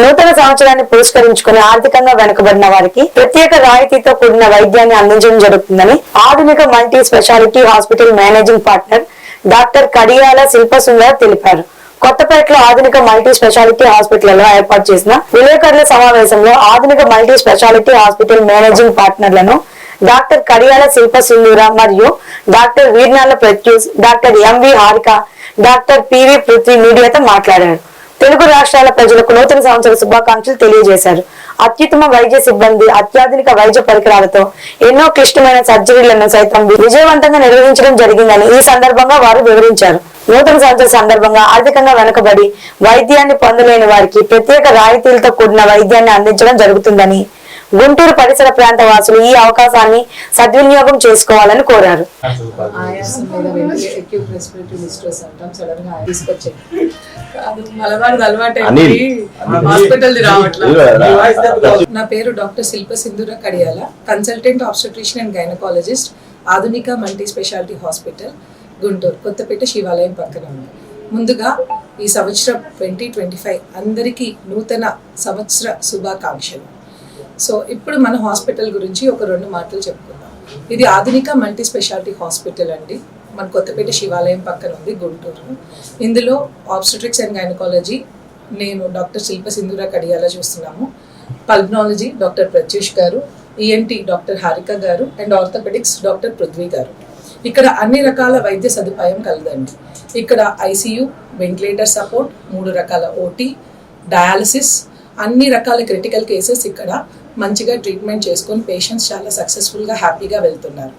నూతన సంవత్సరాన్ని పురస్కరించుకుని ఆర్థికంగా వెనుకబడిన వారికి ప్రత్యేక రాయితీతో కూడిన వైద్యాన్ని అందించడం జరుగుతుందని Adhunika multi specialty hospital managing partner doctor Kadiyala Shilpasundar తెలిపారు. కొత్తపేటలో ఆధునిక మల్టీ స్పెషాలిటీ హాస్పిటల్లో ఏర్పాటు చేసిన విలేకరుల సమావేశంలో Adhunika multi specialty hospital managing పార్ట్నర్లను doctor Kadiyala Shilpa Sindhura మరియు doctor Veernala Pratyush doctor M V Harika doctor P V Prithvi మీడియాతో మాట్లాడారు. తెలుగు రాష్ట్రాల ప్రజలకు నూతన సంవత్సర శుభాకాంక్షలు తెలియజేశారు. అత్యుత్తమ వైద్య సిబ్బంది అత్యాధునిక వైద్య పరికరాలతో ఎన్నో క్లిష్టమైన సర్జరీలను సైతం విజయవంతంగా నిర్వహించడం జరిగిందని ఈ సందర్భంగా వారు వివరించారు. నూతన సంవత్సర సందర్భంగా ఆర్థికంగా వెనుకబడి వైద్యాన్ని పొందలేని వారికి ప్రత్యేక రాయితీలతో కూడిన వైద్యాన్ని అందించడం జరుగుతుందని గుంటూరు పరిసర ప్రాంత వాసులు ఈ అవకాశాన్ని సద్వినియోగం చేసుకోవాలని కోరారు. నా పేరు doctor Shilpa Sindhura Kadiyala consultant obstetrician and gynaecologist Adhunika multi specialty hospital Guntur Kothapeta శివాలయం పక్కన ఉంది. ముందుగా ఈ సంవత్సరం ట్వంటీ ట్వంటీ ఫైవ్ అందరికీ నూతన సంవత్సర శుభాకాంక్షలు. సో ఇప్పుడు మన హాస్పిటల్ గురించి ఒక రెండు మాటలు చెప్పుకుందాం. ఇది ఆధునిక మల్టీ స్పెషాలిటీ హాస్పిటల్ అండి. మన కొత్తపేట శివాలయం పక్కన ఉంది గుంటూరు. ఇందులో ఆబ్స్టెట్రిక్స్ అండ్ గైనకాలజీ నేను డాక్టర్ శిల్ప సింధూర కడియాల చూస్తున్నాము. పల్మనాలజీ డాక్టర్ ప్రత్యూష్ గారు ఈఎన్టీ డాక్టర్ హారిక గారు అండ్ ఆర్థోపెడిక్స్ డాక్టర్ పృథ్వీ గారు. ఇక్కడ అన్ని రకాల వైద్య సదుపాయం కలదండి. ఇక్కడ ఐసీయూ వెంటిలేటర్ సపోర్ట్ మూడు రకాల ఓటీ డయాలసిస్ అన్ని రకాల క్రిటికల్ కేసెస్ ఇక్కడ మంచిగా ట్రీట్మెంట్ చేసుకొని పేషెంట్స్ చాలా సక్సెస్ఫుల్గా హ్యాపీగా వెళ్తున్నారు.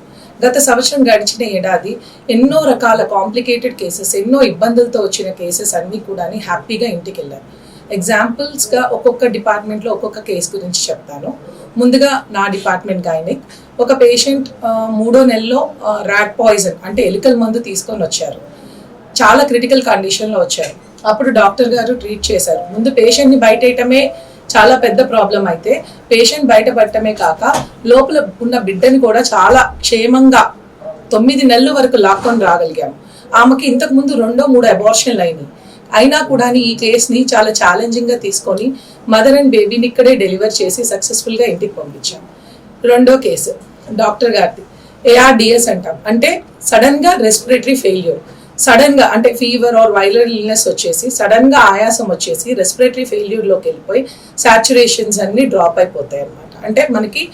గత సంవత్సరం గడిచిన ఏడాది ఎన్నో రకాల కాంప్లికేటెడ్ కేసెస్ ఎన్నో ఇబ్బందులతో వచ్చిన కేసెస్ అన్నీ కూడా హ్యాపీగా ఇంటికి వెళ్ళారు ఎగ్జాంపుల్స్గా ఒక్కొక్క డిపార్ట్మెంట్లో ఒక్కొక్క కేసు గురించి చెప్తాను. ముందుగా నా డిపార్ట్మెంట్ గైనిక్. ఒక పేషెంట్ మూడో నెలలో ర్యాట్ పాయిజన్ అంటే ఎలుకల మందు తీసుకొని వచ్చారు. చాలా క్రిటికల్ కండిషన్లో వచ్చారు. అప్పుడు డాక్టర్ గారు ట్రీట్ చేశారు. ముందు పేషెంట్ని బయటేయటమే చాలా పెద్ద ప్రాబ్లం అయితే పేషెంట్ బయటపడటమే కాక లోపల ఉన్న బిడ్డని కూడా చాలా క్షేమంగా తొమ్మిది నెలల వరకు లాక్కొని రాగలిగాము ఆమెకి ఇంతకు ముందు రెండో మూడు అబార్షన్లు అయినాయి. అయినా కూడా ఈ కేసుని చాలా ఛాలెంజింగ్గా తీసుకొని మదర్ అండ్ బేబీని ఇక్కడే డెలివర్ చేసి సక్సెస్ఫుల్గా ఇంటికి పంపించాం. రెండో కేసు డాక్టర్ గారిది ఏఆర్డిఎస్ అంటాం. అంటే సడన్గా రెస్పిరేటరీ ఫెయిల్యూర్ సడన్గా అంటే ఫీవర్ ఆర్ వైరల్ ఇల్నెస్ వచ్చేసి సడన్గా ఆయాసం వచ్చేసి రెస్పిరేటరీ ఫెయిల్యూర్లోకి వెళ్ళిపోయి సాచురేషన్స్ అన్ని డ్రాప్ అయిపోతాయి అన్నమాట. అంటే మనకి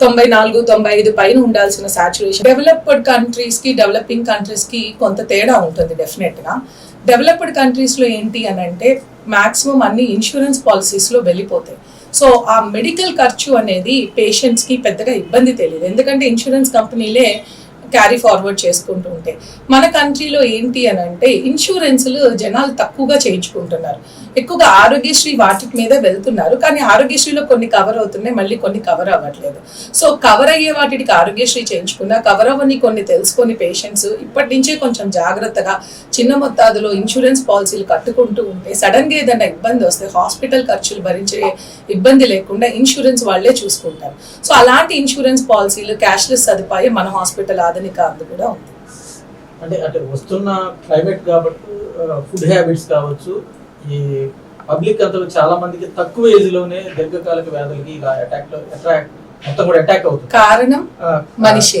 తొంభై నాలుగు తొంభై ఐదు పైన ఉండాల్సిన సాచురేషన్ డెవలప్డ్ కంట్రీస్కి డెవలపింగ్ కంట్రీస్కి కొంత తేడా ఉంటుంది డెఫినెట్గా. డెవలప్డ్ కంట్రీస్లో ఏంటి అని అంటే మాక్సిమం అన్ని ఇన్సూరెన్స్ పాలసీస్లో వెళ్ళిపోతాయి. సో ఆ మెడికల్ ఖర్చు అనేది పేషెంట్స్కి పెద్దగా ఇబ్బంది తెలియదు. ఎందుకంటే ఇన్సూరెన్స్ కంపెనీలే క్యారీ ఫార్వర్డ్ చేసుకుంటూ ఉంటాయి మన కంట్రీలో ఏంటి అని అంటే ఇన్సూరెన్స్లు జనాలు తక్కువగా చేయించుకుంటున్నారు. ఎక్కువగా ఆరోగ్యశ్రీ వాటి మీద వెళ్తున్నారు. కానీ ఆరోగ్యశ్రీలో కొన్ని కవర్ అవుతున్నాయి మళ్ళీ కొన్ని కవర్ అవ్వట్లేదు. సో కవర్ అయ్యే వాటికి ఆరోగ్యశ్రీ చేయించుకున్నా కవర్ అవ్వని కొన్ని తెలుసుకొని పేషెంట్స్ ఇప్పటి నుంచే కొంచెం జాగ్రత్తగా చిన్న మొత్తాదులో ఇన్సూరెన్స్ పాలసీలు కట్టుకుంటూ ఉంటే సడన్గా ఏదైనా ఇబ్బంది వస్తే హాస్పిటల్ ఖర్చులు భరించే ఇబ్బంది లేకుండా ఇన్సూరెన్స్ వాళ్ళే చూసుకుంటారు. సో అలాంటి ఇన్సూరెన్స్ పాలసీలు క్యాష్లెస్ సదుపాయం మన హాస్పిటల్ ఆధునిక అందు కూడా ఉంది. అంటే అంటే వస్తున్న క్లైమేట్ కాబట్టి uh, ఫుడ్ హ్యాబిట్స్ కావచ్చు ఈ పబ్లిక్ అంతా చాలా మందికి తక్కువ ఏజ్లోనే దీర్ఘకాలిక వ్యాధులకి ఇలా అటాక్ అటాక్ మొత్తం కూడా అటాక్ అవుతుంది కారణం మనిషే.